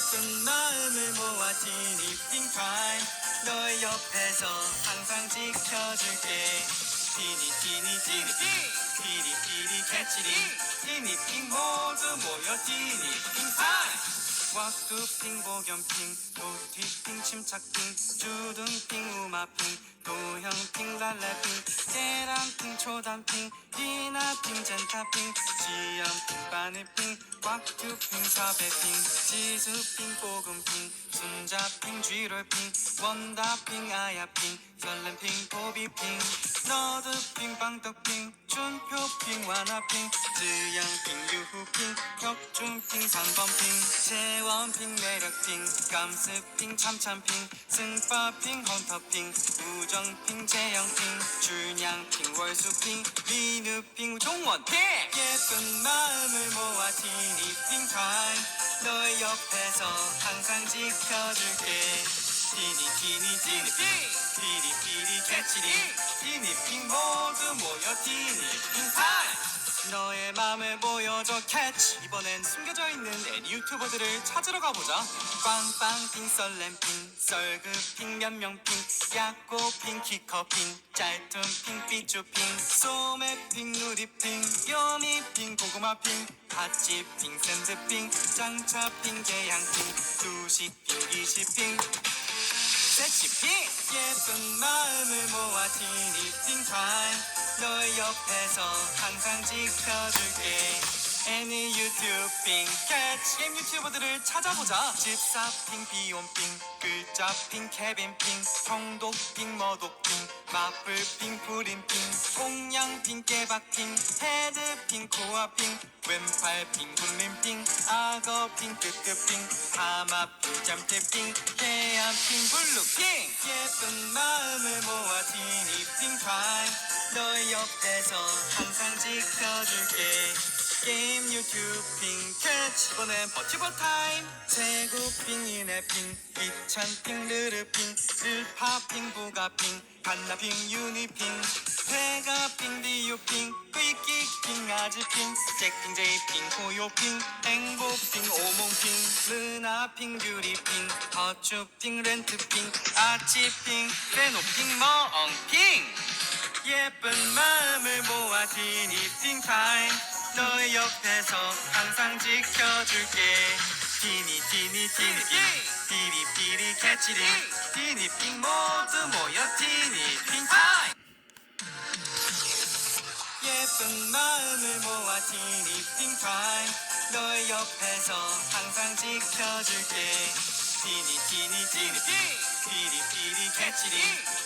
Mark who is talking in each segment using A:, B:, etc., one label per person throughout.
A: 예쁜 마음을 모아 티니 핑 타임 너의 옆에서 항상 지켜줄게 티니 티니 티니 피리 피리 캐치리 티니 핑 모두 모여 티니 핑 타임 왁두핑 복연핑 도티핑 침착핑 주둥핑 우마핑 도형핑 랄라핑 계란핑 초단핑 리나핑 젠타핑 지연핑 바늘핑 왁두핑 사배핑 지수핑 뽀금핑 순자핑 쥐롤핑 원다핑 아야핑 설렘핑 보비핑 너드핑 빵떡핑 준표핑 완화핑 쯔양핑 유후핑 격준 핑 삼번핑 재원 핑 매력핑 깜스핑 참참 핑 승빠핑 헌터 핑 우정 핑 재영 핑 준양 핑 월수 핑 민우 핑 종원 핑. 예쁜 마음을 모아 티니 핑 타임. 너의 옆에서 항상 지켜줄게. 티니 티니 티니 피리 피리 캐치리 티니 핑 모두 모여 티니 핑 타임 너의 맘을 보여줘. 캐치 이번엔 숨겨져 있는 애니 유튜버들을 찾으러 가보자. 빵빵핑 썰렘핑 썰그 핑 면명핑 야꼬 핑 키커핑 짤툰핑 삐쭈핑 소매핑 누리핑 요미핑 고구마핑 팥집핑 샌드핑 짱차핑 개양핑 두시핑 이시핑 섹시핑 예쁜 마음을 모아 티니핑 타임 너의 옆에서 항상 지켜줄게. 애니 유튜빙 캐치 게임 유튜버들을 찾아보자. 집사핑 비욘핑 글자핑 케빈핑 성독핑 머독핑 마플핑 프린핑 공양핑 깨박핑 헤드핑 코아핑 왼팔핑 굴림핑 악어핑 끄끄핑 하마핑 잠태핑 해안핑 블루핑. 예쁜 마음을 모아 티니핑 타임 너의 옆에서 항상 지켜줄게 게임 유튜빙 캐치. 이번엔 버티버 타임. 세구핑 이네 핑 이찬 핑 르르핑 일파핑 부가 핑 반나 핑 유니핑 회가핑 디유핑 삐끼핑 아지 핑 잭핑 제이핑 고요핑 행복핑 오몽 핑 르나핑 뷰리핑 허추핑 렌트 핑 아치핑 페노핑 머엉 핑. 예쁜 마음을 모아 티니핑 타임 너의 옆에서 항상 지켜줄게. 티니 티니 티니 피리 피리 캐치리 티니핑 모두 모여 티니핑 타임 예쁜 마음을 모아 티니핑 타임 너의 옆에서 항상 지켜줄게. 티니 티니 티니 피리 피리 캐치리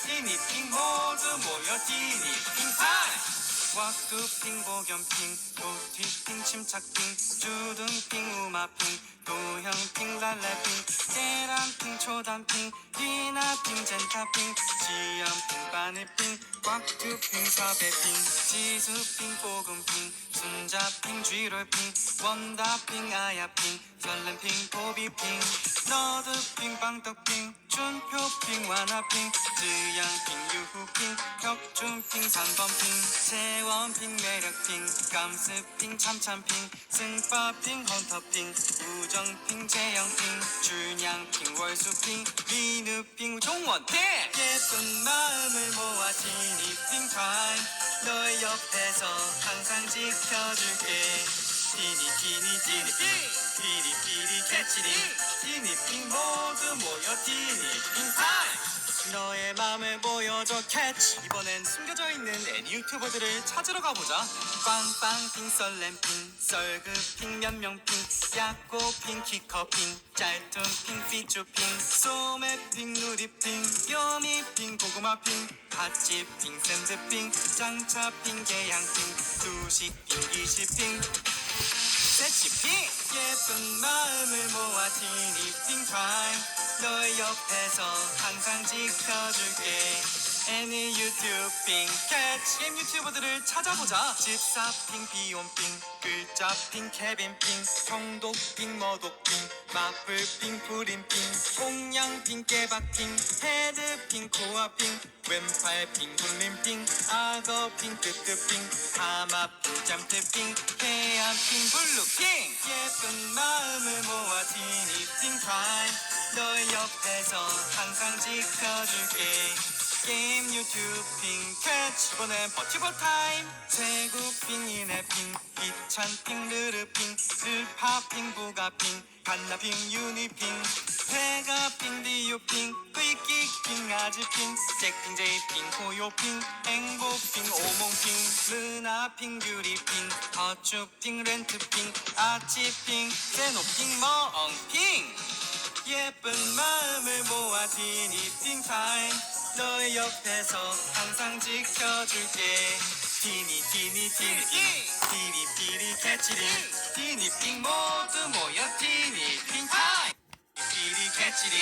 A: 티니핑 모두 모여 티니핑 타임 왁두핑 복연핑 도티핑 침착핑 주둥핑 우마핑 도형핑 랄라핑 계란핑 초단핑 리나핑 젠타핑 지연핑 바늘핑 꽉두핑 사배핑 지수핑 뽀금핑 순자핑 쥐롤핑 원다핑 아야핑 설렘핑 보비핑 너드핑 빵떡핑 준표핑 완화핑 쯔양핑 유후핑 격준핑 삼번핑 재 원핑 매력핑 깜스핑 참참핑 승빠핑 헌터핑 우정핑 재영핑 준양핑 월수핑 민우핑 종원핑! 예쁜 마음을 모아 티니핑 타임 너의 옆에서 항상 지켜줄게. 티니 티니 티니 피리 피리 캐치리 티니핑 모두 모여 티니핑 타임 너의 맘을 보여줘 캐치. 이번엔 숨겨져 있는 애니 유튜버들을 찾으러 가보자. 빵빵핑 썰렘핑 썰그핑 면명핑 야꼬핑 키커핑 짤툰핑 삐쭈핑 소매핑 누리핑 요미핑 고구마핑 팥집핑 샌드핑 짱차핑 개양핑 두시핑 기시핑 섹시핑 예쁜 마음을 모아 티니핑 타임. 너의 옆에서 항상 지켜줄게 애니 유튜빙 캐치 게임 유튜버들을 찾아보자. 집사핑 비욘핑 글자핑 케빈핑 성독핑 머독핑 마플핑 프린핑 공양핑 깨박핑 헤드핑 코아핑 왼팔핑 굴림핑 악어핑 끄끄핑 하마핑 잠태핑 해안핑 블루핑. 예쁜 마음을 모아 티니핑 타임 너의 옆에서 항상 지켜줄게 게임 유튜브 핑 캐치 이번엔 버티버 타임. 세구 핑이네 핑 이찬 핑 르르 핑 르파 핑 부가 핑 간나 핑 유니 핑 회가 핑 디오 핑 끄이끼 핑 아지 핑 잭핑 제이 핑 호요 핑 행복 핑 오몽 핑 르나 핑 뷰리 핑 허축 핑 렌트 핑 아치 핑 세노 핑 머엉 핑 예쁜 마음을 모아 티니핑 타임 너의 옆에서 항상 지켜줄게. 티니 티니 티니 티니 피리 캐치링. 티니핑 모두 모여 티니핑 타임. 피리 캐치링.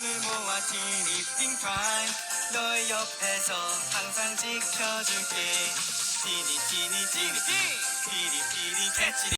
A: 을 모아 티니핑 타임. 너의 옆에서 항상 지켜줄게. 티니 티니 티니. 피리 피리 캐치링